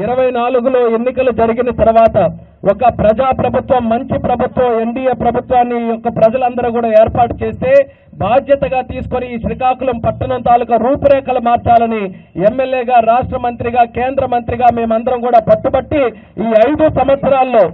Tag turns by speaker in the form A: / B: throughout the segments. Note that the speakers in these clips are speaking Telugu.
A: ఇరవై నాలుగులో ఎన్నికలు జరిగిన తర్వాత ఒక ప్రజా ప్రభుత్వం మంచి ప్రభుత్వం ఎన్డీఏ ప్రభుత్వాన్ని ఈ యొక్క ప్రజలందరూ కూడా ఏర్పాటు చేస్తే బాధ్యతగా తీసుకొని ఈ శ్రీకాకుళం పట్టణం తాలూకా రూపురేఖలు మార్చాలని ఎమ్మెల్యేగా రాష్ట్ర మంత్రిగా కేంద్ర మంత్రిగా మేమందరం కూడా పట్టుబట్టి ఈ ఐదు సంవత్సరాల్లో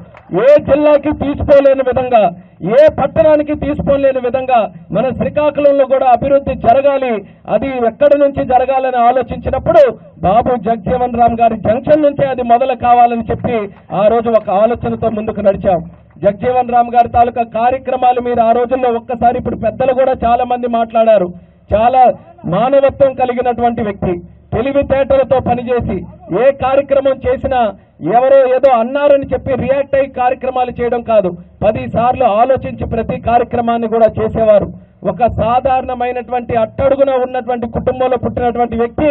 A: ఏ జిల్లాకి తీసుకోలేని విధంగా ఏ పట్టణానికి తీసుకోలేని విధంగా మన శ్రీకాకుళంలో కూడా అభివృద్ధి జరగాలి అది ఎక్కడి నుంచి జరగాలని ఆలోచించినప్పుడు బాబు జగజీవన్ రామ్ గారి జంక్షన్ నుంచే అది మొదలు కావాలని చెప్పి ఆ రోజు ఒక ఆలోచనతో ముందుకు నడిచాం. జగజీవన్ రామ్ గారి తాలూకా కార్యక్రమాలు మీరు ఆ రోజుల్లో ఒక్కసారి ఇప్పుడు పెద్దలు కూడా చాలా మంది మాట్లాడారు. చాలా మానవత్వం కలిగినటువంటి వ్యక్తి. తెలివితేటలతో పనిచేసి ఏ కార్యక్రమం చేసినా ఎవరో ఏదో అన్నారని చెప్పి రియాక్ట్ అయ్యి కార్యక్రమాలు చేయడం కాదు. పది సార్లు ఆలోచించి ప్రతి కార్యక్రమాన్ని కూడా చేసేవారు. ఒక సాధారణమైనటువంటి అట్టడుగున ఉన్నటువంటి కుటుంబంలో పుట్టినటువంటి వ్యక్తి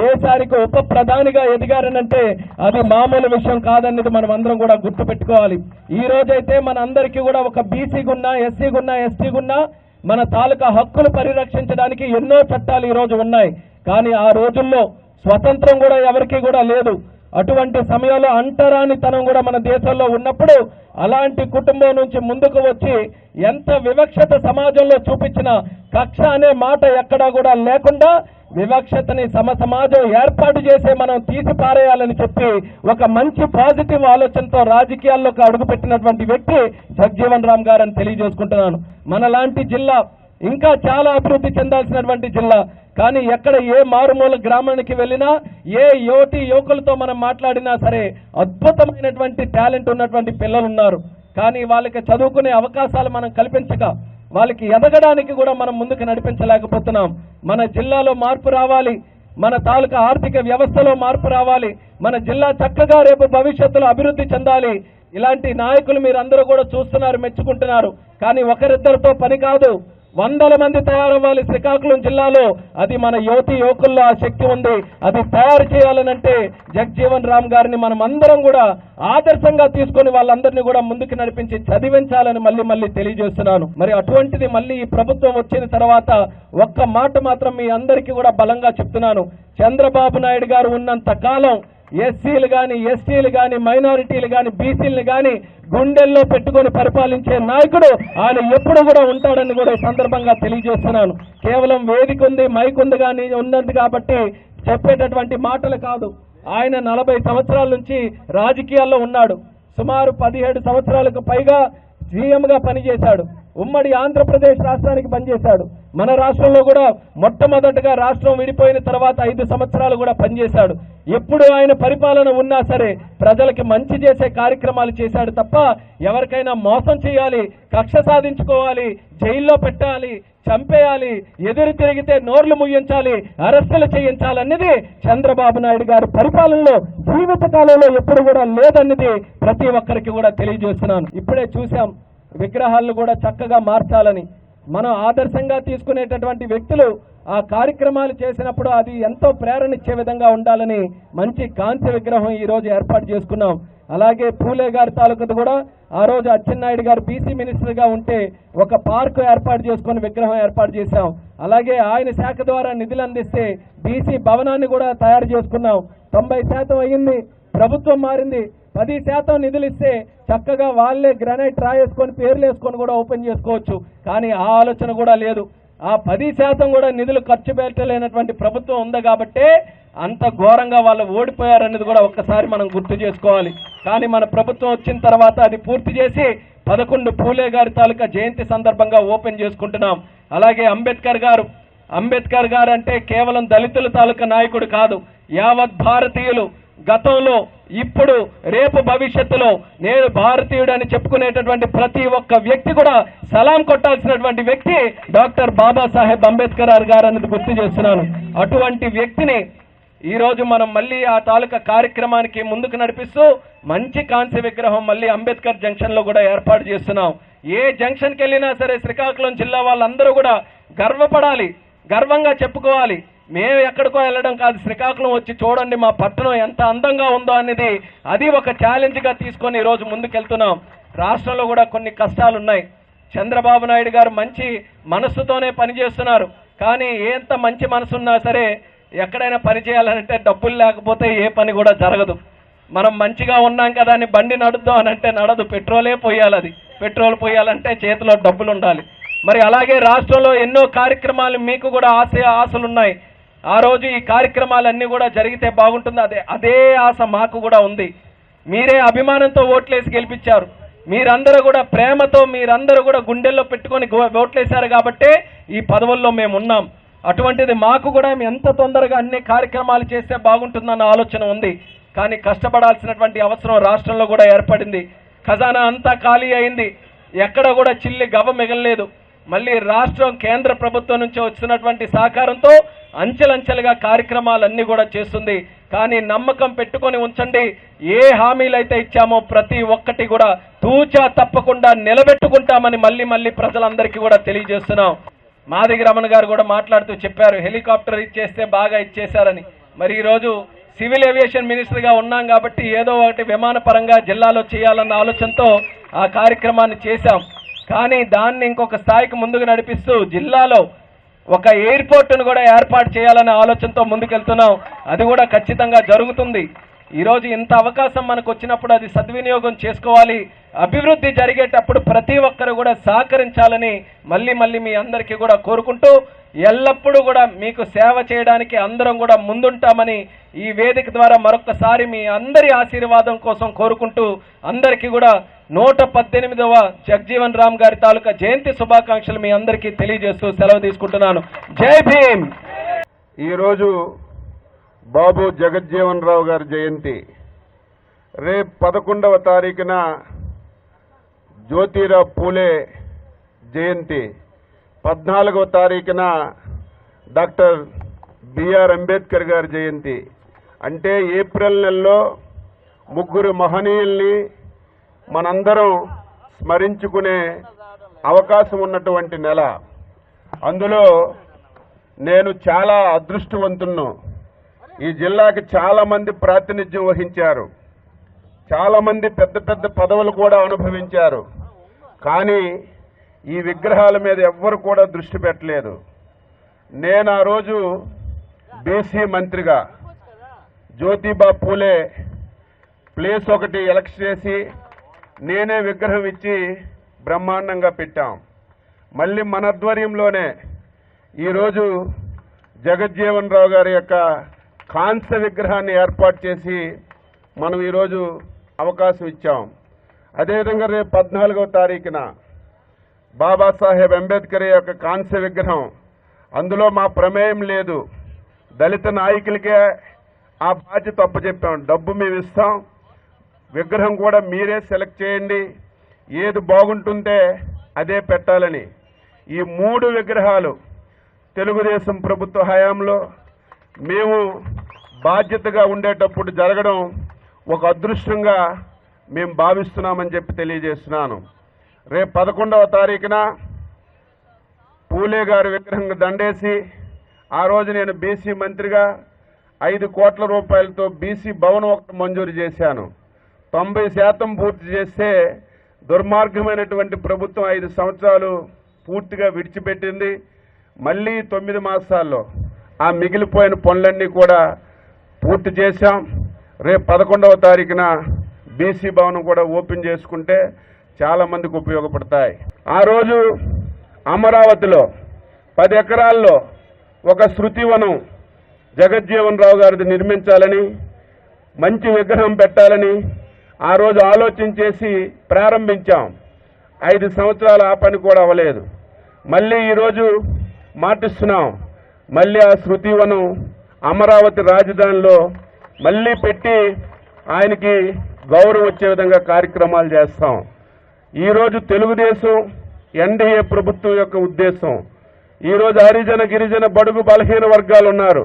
A: దేశానికి ఉప ప్రధానిగా ఎదిగారనంటే అది మామూలు విషయం కాదన్నది మనం అందరం కూడా గుర్తుపెట్టుకోవాలి. ఈ రోజైతే మన అందరికీ కూడా ఒక బీసీ గున్నా ఎస్సీ గున్నా ఎస్టీ గున్నా మన తాలూకా హక్కులు పరిరక్షించడానికి ఎన్నో చట్టాలు ఈరోజు ఉన్నాయి. కానీ ఆ రోజుల్లో స్వతంత్రం కూడా ఎవరికీ కూడా లేదు. అటువంటి సమయంలో అంటరానితనం కూడా మన దేశంలో ఉన్నప్పుడు అలాంటి కుటుంబం నుంచి ముందుకు వచ్చి ఎంత వివక్షత సమాజంలో చూపించిన కక్ష అనే మాట ఎక్కడా కూడా లేకుండా వివక్షతని సమ సమాజం ఏర్పాటు చేసే మనం తీసి పారేయాలని చెప్పి ఒక మంచి పాజిటివ్ ఆలోచనతో రాజకీయాల్లోకి అడుగుపెట్టినటువంటి వ్యక్తి జగజీవన్ రామ్ గారని తెలియజేసుకుంటున్నాను. మనలాంటి జిల్లా ఇంకా చాలా అభివృద్ధి చెందాల్సినటువంటి జిల్లా. కానీ ఎక్కడ ఏ మారుమూల గ్రామానికి వెళ్ళినా ఏ యువతి యువకులతో మనం మాట్లాడినా సరే అద్భుతమైనటువంటి టాలెంట్ ఉన్నటువంటి పిల్లలు ఉన్నారు కానీ వాళ్ళకి చదువుకునే అవకాశాలు మనం కల్పించక వాళ్ళకి ఎదగడానికి కూడా మనం ముందుకు నడిపించలేకపోతున్నాం. మన జిల్లాలో మార్పు రావాలి మన తాలూకా ఆర్థిక వ్యవస్థలో మార్పు రావాలి మన జిల్లా చక్కగా రేపు భవిష్యత్తులో అభివృద్ధి చెందాలి. ఇలాంటి నాయకులు మీరు అందరూ కూడా చూస్తున్నారు మెచ్చుకుంటున్నారు. కానీ ఒకరిద్దరితో పని కాదు. వందల మంది తయారవ్వాలి శ్రీకాకుళం జిల్లాలో. అది మన యువతి యువకుల్లో ఆ శక్తి ఉంది. అది తయారు చేయాలనంటే జగ్జీవన్ రామ్ గారిని మనం అందరం కూడా ఆదర్శంగా తీసుకొని వాళ్ళందరినీ కూడా ముందుకు నడిపించి చదివించాలని మళ్ళీ మళ్ళీ తెలియజేస్తున్నాను. మరి అటువంటిది మళ్ళీ ఈ ప్రభుత్వం వచ్చిన తర్వాత ఒక్క మాట మాత్రం మీ అందరికీ కూడా బలంగా చెప్తున్నాను. చంద్రబాబు నాయుడు గారు ఉన్నంత కాలం ఎస్సీలు కానీ ఎస్టీలు కానీ మైనారిటీలు కానీ బీసీలు కానీ గుండెల్లో పెట్టుకొని పరిపాలించే నాయకుడు ఆయన ఎప్పుడు కూడా ఉంటాడని కూడా ఈ సందర్భంగా తెలియజేస్తున్నాను. కేవలం వేదిక ఉంది మైక్ ఉంది కానీ ఉన్నది కాబట్టి చెప్పేటటువంటి మాటలు కాదు. ఆయన నలభై సంవత్సరాల నుంచి రాజకీయాల్లో ఉన్నాడు. సుమారు పదిహేడు సంవత్సరాలకు పైగా సీఎంగా పనిచేశాడు. ఉమ్మడి ఆంధ్రప్రదేశ్ రాష్ట్రానికి పనిచేశాడు. మన రాష్ట్రంలో కూడా మొట్టమొదటగా రాష్ట్రం విడిపోయిన తర్వాత ఐదు సంవత్సరాలు కూడా పనిచేశాడు. ఎప్పుడు ఆయన పరిపాలన ఉన్నా సరే ప్రజలకి మంచి చేసే కార్యక్రమాలు చేశాడు తప్ప ఎవరికైనా మోసం చేయాలి కక్ష సాధించుకోవాలి జైల్లో పెట్టాలి చంపేయాలి ఎదురు తిరిగితే నోర్లు ముయ్యించాలి అరెస్టులు చేయించాలన్నది చంద్రబాబు నాయుడు గారి పరిపాలనలో జీవిత కాలంలో ఎప్పుడు కూడా లేదన్నది ప్రతి ఒక్కరికి కూడా తెలియజేస్తున్నాను. ఇప్పుడే చూశాం విగ్రహాలను కూడా చక్కగా మార్చాలని మనం ఆదర్శంగా తీసుకునేటటువంటి వ్యక్తులు ఆ కార్యక్రమాలు చేసినప్పుడు అది ఎంతో ప్రేరణ ఇచ్చే విధంగా ఉండాలని మంచి కాంస్య విగ్రహం ఈ రోజు ఏర్పాటు చేసుకున్నాం. అలాగే పూలే గారి తాలూకాది కూడా ఆ రోజు అచ్చెన్నాయుడు గారు బీసీ మినిస్టర్గా ఉంటే ఒక పార్కు ఏర్పాటు చేసుకొని విగ్రహం ఏర్పాటు చేశాం. అలాగే ఆయన శాఖ ద్వారా నిధులు అందిస్తే బీసీ భవనాన్ని కూడా తయారు చేసుకున్నాం. తొంభై శాతం అయ్యింది. ప్రభుత్వం మారింది. పది శాతం నిధులు ఇస్తే చక్కగా వాళ్ళే గ్రానైట్ రాయేసుకొని పేర్లు వేసుకొని కూడా ఓపెన్ చేసుకోవచ్చు. కానీ ఆ ఆలోచన కూడా లేదు. ఆ పది శాతం కూడా నిధులు ఖర్చు పెట్టలేనటువంటి ప్రభుత్వం ఉంది కాబట్టే అంత ఘోరంగా వాళ్ళు ఓడిపోయారనేది కూడా ఒక్కసారి మనం గుర్తు చేసుకోవాలి. కానీ మన ప్రభుత్వం వచ్చిన తర్వాత అది పూర్తి చేసి పదకొండు పూలే గారి తాలూకా జయంతి సందర్భంగా ఓపెన్ చేసుకుంటున్నాం. అలాగే అంబేద్కర్ గారు అంబేద్కర్ గారు అంటే కేవలం దళితుల తాలూకా నాయకుడు కాదు. యావత్ భారతీయులు గతంలో ఇప్పుడు రేపు భవిష్యత్తులో నేను భారతీయుడని చెప్పుకునేటటువంటి ప్రతి ఒక్క వ్యక్తి కూడా సలాం కొట్టాల్సినటువంటి వ్యక్తి డాక్టర్ బాబాసాహెబ్ అంబేద్కర్ గారు అనేది గుర్తు చేస్తున్నాను. అటువంటి వ్యక్తిని ఈరోజు మనం మళ్ళీ ఆ తాలూకా కార్యక్రమానికి ముందుకు నడిపిస్తూ మంచి కాంస్య విగ్రహం మళ్ళీ అంబేద్కర్ జంక్షన్లో కూడా ఏర్పాటు చేస్తున్నాం. ఏ జంక్షన్కి వెళ్ళినా సరే శ్రీకాకుళం జిల్లా వాళ్ళందరూ కూడా గర్వపడాలి గర్వంగా చెప్పుకోవాలి. మేము ఎక్కడికో వెళ్ళడం కాదు శ్రీకాకుళం వచ్చి చూడండి మా పట్టణం ఎంత అందంగా ఉందో అనేది అది ఒక ఛాలెంజ్గా తీసుకొని ఈరోజు ముందుకెళ్తున్నాం. రాష్ట్రంలో కూడా కొన్ని కష్టాలు ఉన్నాయి చంద్రబాబు నాయుడు గారు మంచి మనస్సుతోనే పనిచేస్తున్నారు. కానీ ఎంత మంచి మనసు ఉన్నా సరే ఎక్కడైనా పని చేయాలంటే డబ్బులు లేకపోతే ఏ పని కూడా జరగదు. మనం మంచిగా ఉన్నాం కదా అని బండి నడుద్దాం అని అంటే నడదు. పెట్రోలే పోయాలి అది. పెట్రోల్ పోయాలంటే చేతిలో డబ్బులు ఉండాలి. మరి అలాగే రాష్ట్రంలో ఎన్నో కార్యక్రమాలు మీకు కూడా ఆశ ఆశలు ఉన్నాయి ఆ రోజు ఈ కార్యక్రమాలన్నీ కూడా జరిగితే బాగుంటుంది. అదే అదే ఆశ మాకు కూడా ఉంది. మీరే అభిమానంతో ఓట్లేసి గెలిపించారు. మీరందరూ కూడా ప్రేమతో మీరందరూ కూడా గుండెల్లో పెట్టుకొని ఓట్లేశారు కాబట్టే ఈ పదవుల్లో మేము ఉన్నాం. అటువంటిది మాకు కూడా ఎంత తొందరగా అన్ని కార్యక్రమాలు చేస్తే బాగుంటుందన్న ఆలోచన ఉంది. కానీ కష్టపడాల్సినటువంటి అవసరం రాష్ట్రంలో కూడా ఏర్పడింది. ఖజానా అంతా ఖాళీ అయింది. ఎక్కడ కూడా చిల్లి గవ మిగలలేదు. మళ్ళీ రాష్ట్రం కేంద్ర ప్రభుత్వం నుంచి వచ్చినటువంటి సహకారంతో అంచెలంచెలుగా కార్యక్రమాలన్నీ కూడా చేస్తుంది. కానీ నమ్మకం పెట్టుకొని ఉంచండి. ఏ హామీలు అయితే ఇచ్చామో ప్రతి ఒక్కటి కూడా తూచా తప్పకుండా నిలబెట్టుకుంటామని మళ్ళీ మళ్ళీ ప్రజలందరికీ కూడా తెలియజేస్తున్నాం. మాదిగ రమణ గారు కూడా మాట్లాడుతూ చెప్పారు హెలికాప్టర్ ఇచ్చేస్తే బాగా ఇచ్చేశారని. మరి ఈరోజు సివిల్ ఏవియేషన్ మినిస్టర్గా ఉన్నాం కాబట్టి ఏదో ఒకటి విమాన పరంగా జిల్లాలో చేయాలన్న ఆలోచనతో ఆ కార్యక్రమాన్ని చేశాం. కానీ దాన్ని ఇంకొక స్థాయికి ముందుకు నడిపిస్తూ జిల్లాలో ఒక ఎయిర్పోర్ట్ను కూడా ఏర్పాటు చేయాలనే ఆలోచనతో ముందుకెళ్తున్నాం. అది కూడా ఖచ్చితంగా జరుగుతుంది. ఈరోజు ఇంత అవకాశం మనకు వచ్చినప్పుడు అది సద్వినియోగం చేసుకోవాలి. అభివృద్ధి జరిగేటప్పుడు ప్రతి ఒక్కరు కూడా సహకరించాలని మళ్ళీ మళ్ళీ మీ అందరికీ కూడా కోరుకుంటూ ఎల్లప్పుడూ కూడా మీకు సేవ చేయడానికి అందరం కూడా ముందుంటామని ఈ వేదిక ద్వారా మరొకసారి మీ అందరి ఆశీర్వాదం కోసం కోరుకుంటూ అందరికీ కూడా నూట పద్దెనిమిదవ జగ్జీవన్ రామ్ గారి తాలూకా జయంతి శుభాకాంక్షలు మీ అందరికీ తెలియజేస్తూ సెలవు తీసుకుంటున్నాను. జై భీమ్!
B: ఈరోజు బాబు జగజ్జీవన్ రావు గారి జయంతి. రేపు పదకొండవ తారీఖున జ్యోతిరావు పూలే జయంతి. పద్నాలుగవ తారీఖున డాక్టర్ బిఆర్ అంబేద్కర్ గారి జయంతి. అంటే ఏప్రిల్ నెలలో ముగ్గురు మహనీయుల్ని మనందరం స్మరించుకునే అవకాశం ఉన్నటువంటి నెల. అందులో నేను చాలా అదృష్టవంతుణ్ణు. ఈ జిల్లాకి చాలా మంది ప్రాతినిధ్యం వహించారు. చాలా మంది పెద్ద పెద్ద పదవులు కూడా అనుభవించారు. కానీ ఈ విగ్రహాల మీద ఎవ్వరు కూడా దృష్టి పెట్టలేదు. నేను ఆ రోజు బీసీ మంత్రిగా జ్యోతిబా పూలే ప్లేస్ ఒకటి ఎలక్ట్ చేసి నేనే విగ్రహం ఇచ్చి బ్రహ్మాండంగా పెట్టాం. మళ్ళీ మన ఆధ్వర్యంలోనే ఈరోజు జగజ్జీవన్ రావు గారి యొక్క కాంస్య విగ్రహాన్ని ఏర్పాటు చేసి మనం ఈరోజు అవకాశం ఇచ్చాం. అదేవిధంగా రేపు పద్నాలుగవ తారీఖున బాబాసాహెబ్ అంబేద్కర్ యొక్క కాంస్య విగ్రహం. అందులో మా ప్రమేయం లేదు. దళిత నాయకులకే ఆ బాధ్యత అప్పచెప్పాం. డబ్బు మేము ఇస్తాం. విగ్రహం కూడా మీరే సెలెక్ట్ చేయండి. ఏది బాగుంటుందే అదే పెట్టాలని. ఈ మూడు విగ్రహాలు తెలుగుదేశం ప్రభుత్వ హయాంలో మేము బాధ్యతగా ఉండేటప్పుడు జరగడం ఒక అదృష్టంగా మేము భావిస్తున్నామని చెప్పి తెలియజేస్తున్నాను. రేపు పదకొండవ తారీఖున పూలే గారి విగ్రహంగా దండేసి ఆ రోజు నేను బీసీ మంత్రిగా ఐదు కోట్ల రూపాయలతో బీసీ భవనం ఒకటి మంజూరు చేశాను. తొంభై శాతం పూర్తి చేస్తే దుర్మార్గమైనటువంటి ప్రభుత్వం ఐదు సంవత్సరాలు పూర్తిగా విడిచిపెట్టింది. మళ్ళీ తొమ్మిది మాసాల్లో ఆ మిగిలిపోయిన పనులన్నీ కూడా పూర్తి చేశాం. రేపు పదకొండవ తారీఖున బీసీ భవనం కూడా ఓపెన్ చేసుకుంటే చాలా మందికి ఉపయోగపడతాయి. ఆ రోజు అమరావతిలో పది ఎకరాల్లో ఒక శృతివనం జగజ్జీవన్ రావు గారిది నిర్మించాలని మంచి విగ్రహం పెట్టాలని ఆ రోజు ఆలోచన చేసి ప్రారంభించాం. ఐదు సంవత్సరాలు ఆ పని కూడా అవ్వలేదు. మళ్ళీ ఈరోజు మాటిస్తున్నాం. మళ్ళీ ఆ శృతివనం అమరావతి రాజధానిలో మళ్ళీ పెట్టి ఆయనకి గౌరవం వచ్చే విధంగా కార్యక్రమాలు చేస్తాం. ఈరోజు తెలుగుదేశం ఎన్డీఏ ప్రభుత్వం యొక్క ఉద్దేశం. ఈరోజు హరిజన గిరిజన బడుగు బలహీన వర్గాలు ఉన్నారు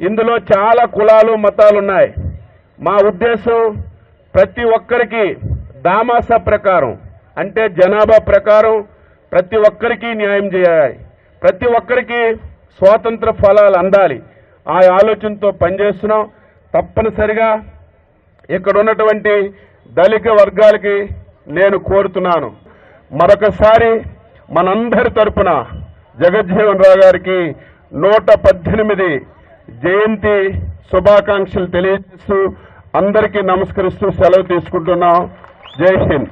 B: ఇందులో చాలా కులాలు మతాలు ఉన్నాయి మా ఉద్దేశం ప్రతి ఒక్కరికి దామాస ప్రకారం అంటే జనాభా ప్రకారం ప్రతి ఒక్కరికి న్యాయం చేయాలి. ప్రతి ఒక్కరికి స్వాతంత్ర ఫలాలు అందాలి. ఆ ఆలోచనతో పనిచేస్తున్నాం. తప్పనిసరిగా ఇక్కడ ఉన్నటువంటి దళిత వర్గాలకి నేను కోరుతున్నాను. మరొకసారి మనందరి తరపున జగజ్జీవన్ రావు గారికి నూట పద్దెనిమిది జయంతి శుభాకాంక్షలు తెలియజేస్తూ అందరికీ నమస్కరిస్తూ సెలవు తీసుకుంటున్నాం. జై హింద్.